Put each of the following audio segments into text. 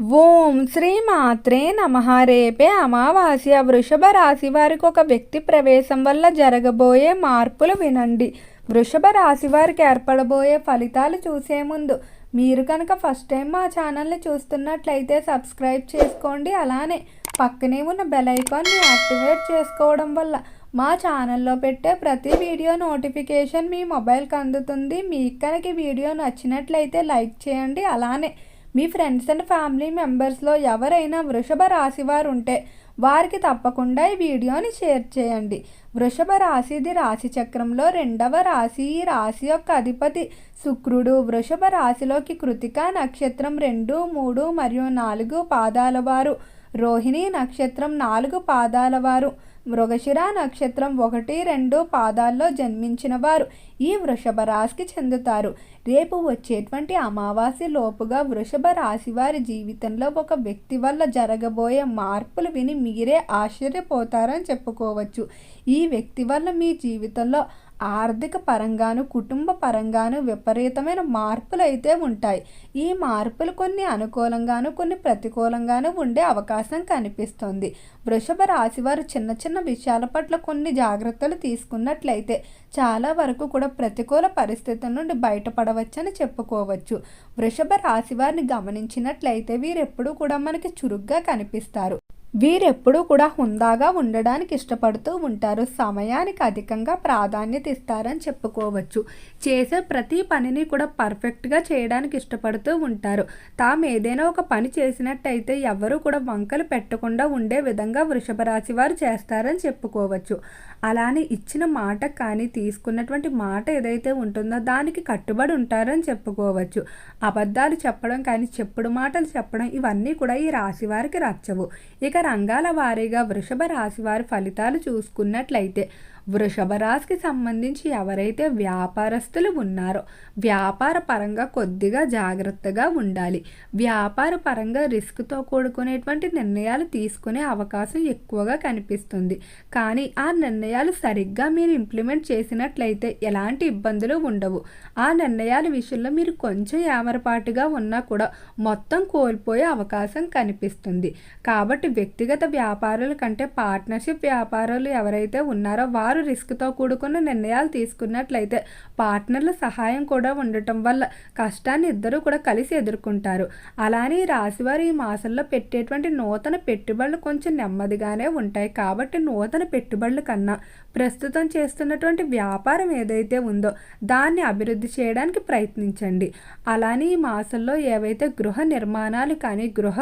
ఓం శ్రీ మాత్రే నమ. రేపే అమావాస్య వృషభ రాశి వారికి ఒక వ్యక్తి ప్రవేశం వల్ల జరగబోయే మార్పులు వినండి. వృషభ రాశి వారికి ఏర్పడబోయే ఫలితాలు చూసే ముందు మీరు కనుక ఫస్ట్ టైం మా ఛానల్ని చూస్తున్నట్లయితే సబ్స్క్రైబ్ చేసుకోండి. అలానే పక్కనే ఉన్న బెల్ ఐకాన్ని యాక్టివేట్ చేసుకోవడం వల్ల మా ఛానల్లో పెట్టే ప్రతి వీడియో నోటిఫికేషన్ మీ మొబైల్కి అందుతుంది. మీకు కనుక వీడియో నచ్చినట్లయితే లైక్ చేయండి. అలానే మీ ఫ్రెండ్స్ అండ్ ఫ్యామిలీ మెంబర్స్లో ఎవరైనా వృషభ రాశి వారు ఉంటే వారికి తప్పకుండా ఈ వీడియోని షేర్ చేయండి. వృషభ రాశిది రాశి చక్రంలో రెండవ రాశి ఈ రాశి యొక్క అధిపతి శుక్రుడు. వృషభ రాశిలోకి కృతిక నక్షత్రం రెండు మూడు మరియు నాలుగు పాదాల వారు. రోహిణి నక్షత్రం నాలుగు పాదాల వారు. మృగశిర నక్షత్రం ఒకటి రెండు పాదాల్లో జన్మించిన వారు. ఈ వృషభ రాశికి చెందుతారు. రేపు వచ్చేటువంటి అమావాస్య లోపుగా వృషభ రాశి వారి జీవితంలో ఒక వ్యక్తి వల్ల జరగబోయే మార్పులు విని మీరే ఆశ్చర్యపోతారని చెప్పుకోవచ్చు. ఈ వ్యక్తి వల్ల మీ జీవితంలో ఆర్థిక పరంగాను కుటుంబ పరంగాను విపరీతమైన మార్పులు అయితే ఉంటాయి. ఈ మార్పులు కొన్ని అనుకూలంగాను కొన్ని ప్రతికూలంగాను ఉండే అవకాశం కనిపిస్తుంది. వృషభ రాశి వారు చిన్న చిన్న విషయాల పట్ల కొన్ని జాగ్రత్తలు తీసుకున్నట్లయితే చాలా వరకు కూడా ప్రతికూల పరిస్థితుల నుండి బయటపడవచ్చని చెప్పుకోవచ్చు. వృషభ రాశి వారిని గమనించినట్లయితే వీరెప్పుడూ కూడా మనకి చురుగ్గా కనిపిస్తారు. వీరెప్పుడూ కూడా హుందాగా ఉండడానికి ఇష్టపడుతూ ఉంటారు. సమయానికి అధికంగా ప్రాధాన్యత ఇస్తారని చెప్పుకోవచ్చు. చేసే ప్రతి పనిని కూడా పర్ఫెక్ట్గా చేయడానికి ఇష్టపడుతూ ఉంటారు. తాము ఏదైనా ఒక పని చేసినట్టయితే ఎవరు కూడా వంకలు పెట్టకుండా ఉండే విధంగా వృషభ రాశి వారు చేస్తారని చెప్పుకోవచ్చు. అలానే ఇచ్చిన మాట కానీ తీసుకున్నటువంటి మాట ఏదైతే ఉంటుందో దానికి కట్టుబడి ఉంటారని చెప్పుకోవచ్చు. అబద్ధాలు చెప్పడం కానీ చెప్పుడు మాటలు చెప్పడం ఇవన్నీ కూడా ఈ రాశి వారికి రచ్చవు ఇక రంగాల వారీగా వృషభ రాశి వారి ఫలితాలు చూసుకున్నట్లయితే వృషభ రాశికి సంబంధించి ఎవరైతే వ్యాపారస్తులు ఉన్నారో వ్యాపార పరంగా కొద్దిగా జాగ్రత్తగా ఉండాలి. వ్యాపార పరంగా రిస్క్తో కూడుకునేటువంటి నిర్ణయాలు తీసుకునే అవకాశం ఎక్కువగా కనిపిస్తుంది. కానీ ఆ నిర్ణయాలు సరిగ్గా మీరు ఇంప్లిమెంట్ చేసినట్లయితే ఎలాంటి ఇబ్బందులు ఉండవు. ఆ నిర్ణయాల విషయంలో మీరు కొంచెం ఏమరపాటుగా ఉన్నా కూడా మొత్తం కోల్పోయే అవకాశం కనిపిస్తుంది. కాబట్టి వ్యక్తిగత వ్యాపారుల కంటే పార్ట్నర్షిప్ వ్యాపారాలు ఎవరైతే ఉన్నారో వారు రిస్క్తో కూడుకున్న నిర్ణయాలు తీసుకున్నట్లయితే పార్ట్నర్ల సహాయం కూడా ఉండటం వల్ల కష్టాన్ని ఇద్దరూ కూడా కలిసి ఎదుర్కొంటారు. అలానే ఈ రాశివారు ఈ మాసంలో పెట్టేటువంటి నూతన పెట్టుబడులు కొంచెం నెమ్మదిగానే ఉంటాయి. కాబట్టి నూతన పెట్టుబడుల కన్నా ప్రస్తుతం చేస్తున్నటువంటి వ్యాపారం ఏదైతే ఉందో దాన్ని అభివృద్ధి చేయడానికి ప్రయత్నించండి. అలానే ఈ మాసంలో ఏవైతే గృహ నిర్మాణాలు కానీ గృహ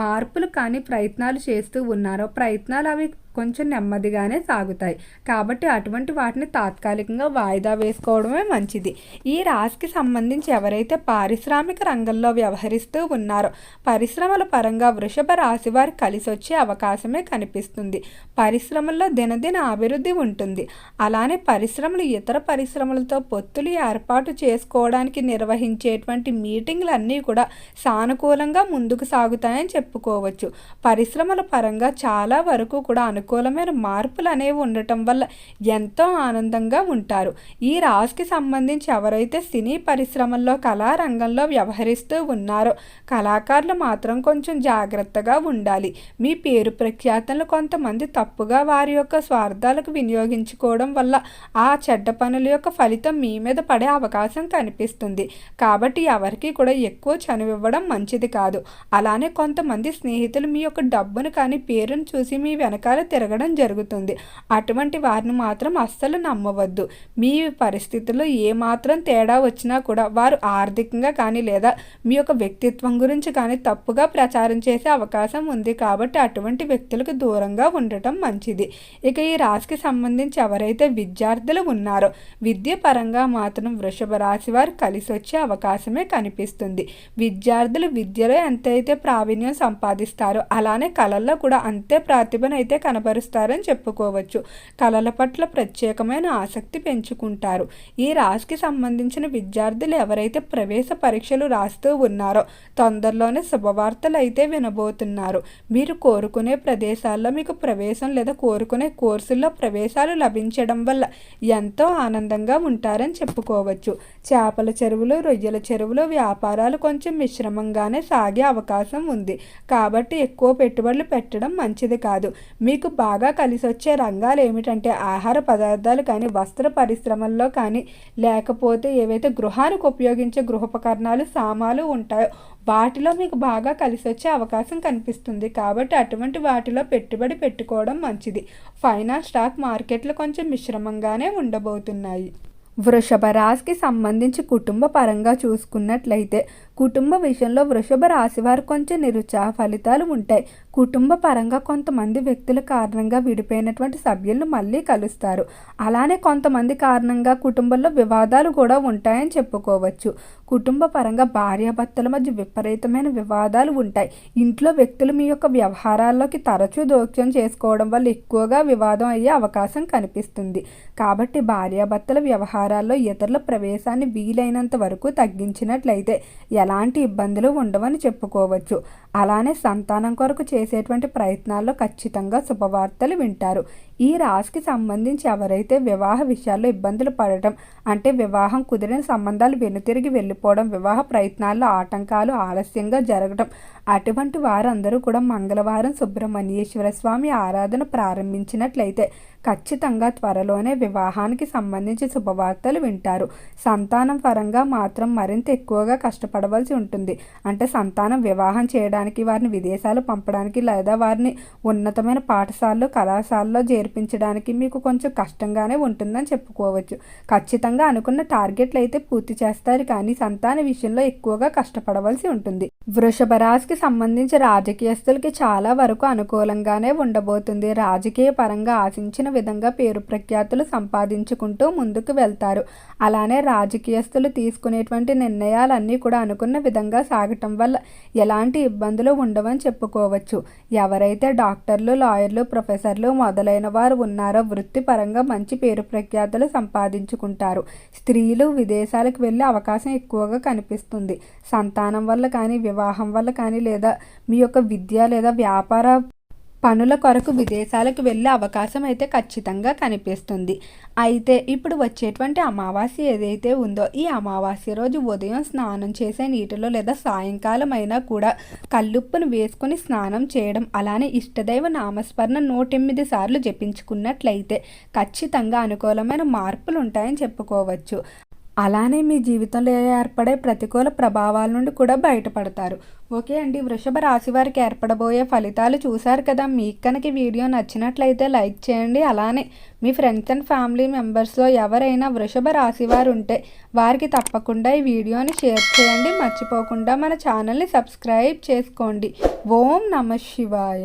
మార్పులు కానీ ప్రయత్నాలు చేస్తూ ఉన్నారో ప్రయత్నాలు అవి కొంచెం నెమ్మదిగానే సాగుతాయి. కాబట్టి అటువంటి వాటిని తాత్కాలికంగా వాయిదా వేసుకోవడమే మంచిది. ఈ రాశికి సంబంధించి ఎవరైతే పారిశ్రామిక రంగంలో వ్యవహరిస్తూ ఉన్నారో పరిశ్రమల పరంగా వృషభ రాశి వారు కలిసి వచ్చే అవకాశమే కనిపిస్తుంది. పరిశ్రమల్లో దినదిన అభివృద్ధి ఉంటుంది. అలానే పరిశ్రమలు ఇతర పరిశ్రమలతో పొత్తులు ఏర్పాటు చేసుకోవడానికి నిర్వహించేటువంటి మీటింగ్లన్నీ కూడా సానుకూలంగా ముందుకు సాగుతాయని చెప్పుకోవచ్చు. పరిశ్రమల పరంగా చాలా వరకు కూడా అనుకూలమైన మార్పులు అనేవి ఉండటం వల్ల ఎంతో ఆనందంగా ఉంటారు. ఈ రాశికి సంబంధించి ఎవరైతే సినీ పరిశ్రమల్లో కళారంగంలో వ్యవహరిస్తూ ఉన్నారో కళాకారులు మాత్రం కొంచెం జాగ్రత్తగా ఉండాలి. మీ పేరు ప్రఖ్యాతలు కొంతమంది తప్పుగా వారి యొక్క స్వార్థాలకు వినియోగించుకోవడం వల్ల ఆ చెడ్డ పనుల యొక్క ఫలితం మీ మీద పడే అవకాశం కనిపిస్తుంది. కాబట్టి ఎవరికి కూడా ఎక్కువ చనువివ్వడం మంచిది కాదు. అలానే కొంతమంది స్నేహితులు మీ యొక్క డబ్బును కానీ పేరును చూసి మీ వెనకాల తిరగడం జరుగుతుంది. అటువంటి వారిని మాత్రం అస్సలు నమ్మవద్దు. మీ పరిస్థితుల్లో ఏమాత్రం తేడా వచ్చినా కూడా వారు ఆర్థికంగా కానీ లేదా మీ యొక్క వ్యక్తిత్వం గురించి కానీ తప్పుగా ప్రచారం చేసే అవకాశం ఉంది కాబట్టి అటువంటి వ్యక్తులకు దూరంగా ఉండటం మంచిది. ఇక ఈ రాశికి సంబంధించి ఎవరైతే విద్యార్థులు ఉన్నారో విద్య పరంగా మాత్రం వృషభ రాశి వారు కలిసి వచ్చే అవకాశమే కనిపిస్తుంది. విద్యార్థులు విద్యలో ఎంతైతే ప్రావీణ్యం సంపాదిస్తారో అలానే కళల్లో కూడా అంతే ప్రతిభను అయితే కనబరుస్తారని చెప్పుకోవచ్చు. కళల పట్ల ప్రత్యేకమైన ఆసక్తి పెంచుకుంటారు. ఈ రాశికి సంబంధించిన విద్యార్థులు ఎవరైతే ప్రవేశ పరీక్షలు రాస్తూ ఉన్నారో తొందరలోనే శుభవార్తలు అయితే వినబోతున్నారు. మీరు కోరుకునే ప్రదేశాల్లో మీకు ప్రవేశం లేదా కోరుకునే కోర్సుల్లో ప్రవేశాలు లభించడం వల్ల ఎంతో ఆనందంగా ఉంటారని చెప్పుకోవచ్చు. చేపల చెరువులు రొయ్యల చెరువులు వ్యాపారాలు కొంచెం మిశ్రమంగానే సాగే అవకాశం ఉంది. కాబట్టి ఎక్కువ పెట్టుబడులు పెట్టడం మంచిది కాదు. మీకు బాగా కలిసి వచ్చే రంగాలు ఏమిటంటే ఆహార పదార్థాలు కానీ వస్త్ర పరిశ్రమల్లో కానీ లేకపోతే ఏవైతే గృహానికి ఉపయోగించే గృహోపకరణాలు సామాలు ఉంటాయో వాటిలో మీకు బాగా కలిసి వచ్చే అవకాశం కనిపిస్తుంది. కాబట్టి అటువంటి వాటిలో పెట్టుబడి పెట్టుకోవడం మంచిది. ఫైనాన్స్ స్టాక్ మార్కెట్లు కొంచెం మిశ్రమంగానే ఉండబోతున్నాయి. వృషభ రాశికి సంబంధించి కుటుంబ పరంగా చూసుకున్నట్లయితే కుటుంబ విషయంలో వృషభ రాశి వారు కొంచెం నిరుత్సాహ ఫలితాలు ఉంటాయి. కుటుంబ పరంగా కొంతమంది వ్యక్తుల కారణంగా విడిపోయినటువంటి సభ్యులను మళ్ళీ కలుస్తారు. అలానే కొంతమంది కారణంగా కుటుంబంలో వివాదాలు కూడా ఉంటాయని చెప్పుకోవచ్చు. కుటుంబ పరంగా భార్యాభర్తల మధ్య విపరీతమైన వివాదాలు ఉంటాయి. ఇంట్లో వ్యక్తులు మీ యొక్క వ్యవహారాల్లోకి తరచూ దోక్యం చేసుకోవడం వల్ల ఎక్కువగా వివాదం అయ్యే అవకాశం కనిపిస్తుంది. కాబట్టి భార్యాభర్తల వ్యవహారాల్లో ఇతరుల ప్రవేశాన్ని వీలైనంత వరకు తగ్గించినట్లయితే ఎలాంటి ఇబ్బందులు ఉండవని చెప్పుకోవచ్చు. అలానే సంతానం కొరకు చేసేటువంటి ప్రయత్నాల్లో ఖచ్చితంగా శుభవార్తలు వింటారు. ఈ రాశికి సంబంధించి ఎవరైతే వివాహ విషయాల్లో ఇబ్బందులు పడటం అంటే వివాహం కుదిరిన సంబంధాలు వెనుతిరిగి వెళ్ళిపోవడం వివాహ ప్రయత్నాల్లో ఆటంకాలు ఆలస్యంగా జరగడం అటువంటి వారందరూ కూడా మంగళవారం సుబ్రహ్మణ్యేశ్వర స్వామి ఆరాధన ప్రారంభించినట్లయితే ఖచ్చితంగా త్వరలోనే వివాహానికి సంబంధించి శుభవార్తలు వింటారు. సంతానం పరంగా మాత్రం మరింత ఎక్కువగా కష్టపడవలసి ఉంటుంది. అంటే సంతానం వివాహం చేయడానికి వారిని విదేశాలు పంపడానికి లేదా వారిని ఉన్నతమైన పాఠశాలలో కళాశాలలో చేర్పించడానికి మీకు కొంచెం కష్టంగానే ఉంటుందని చెప్పుకోవచ్చు. ఖచ్చితంగా అనుకున్న టార్గెట్లు అయితే పూర్తి చేస్తారు. కానీ సంతాన విషయంలో ఎక్కువగా కష్టపడవలసి ఉంటుంది. వృషభ రాశికి సంబంధించి రాజకీయస్తులకి చాలా వరకు అనుకూలంగానే ఉండబోతుంది. రాజకీయ పరంగా ఆశించిన విధంగా పేరు ప్రఖ్యాతులు సంపాదించుకుంటూ ముందుకు వెళ్తారు. అలానే రాజకీయస్తులు తీసుకునేటువంటి నిర్ణయాలన్నీ కూడా అనుకున్న విధంగా సాగటం వల్ల ఎలాంటి ఇబ్బందులు ఉండవని చెప్పుకోవచ్చు. ఎవరైతే డాక్టర్లు లాయర్లు ప్రొఫెసర్లు మొదలైన వారు ఉన్నారో వృత్తిపరంగా మంచి పేరు ప్రఖ్యాతులు సంపాదించుకుంటారు. స్త్రీలు విదేశాలకు వెళ్ళే అవకాశం ఎక్కువగా కనిపిస్తుంది. సంతానం వల్ల కానీ వివాహం వల్ల కానీ లేదా మీ యొక్క విద్య లేదా వ్యాపార పనుల కొరకు విదేశాలకు వెళ్ళే అవకాశం అయితే ఖచ్చితంగా కనిపిస్తుంది. అయితే ఇప్పుడు వచ్చేటువంటి అమావాస్య ఏదైతే ఉందో ఈ అమావాస్య రోజు ఉదయం స్నానం చేసే నీటిలో లేదా సాయంకాలం అయినా కూడా కల్లుప్పును వేసుకొని స్నానం చేయడం అలానే ఇష్టదైవ నామస్మరణ నూటెనిమిది సార్లు జపించుకున్నట్లయితే ఖచ్చితంగా అనుకూలమైన మార్పులు ఉంటాయని చెప్పుకోవచ్చు. అలానే మీ జీవితంలో ఏర్పడే ప్రతికూల ప్రభావాల నుండి కూడా బయటపడతారు. ఓకే అండి వృషభ రాశి వారికి ఏర్పడబోయే ఫలితాలు చూశారు కదా. మీకు కనుక వీడియో నచ్చినట్లయితే లైక్ చేయండి. అలానే మీ ఫ్రెండ్స్ అండ్ ఫ్యామిలీ మెంబర్స్లో ఎవరైనా వృషభ రాశి వారు ఉంటే వారికి తప్పకుండా ఈ వీడియోని షేర్ చేయండి. మర్చిపోకుండా మన ఛానల్ని సబ్స్క్రైబ్ చేసుకోండి. ఓం నమ శివాయ.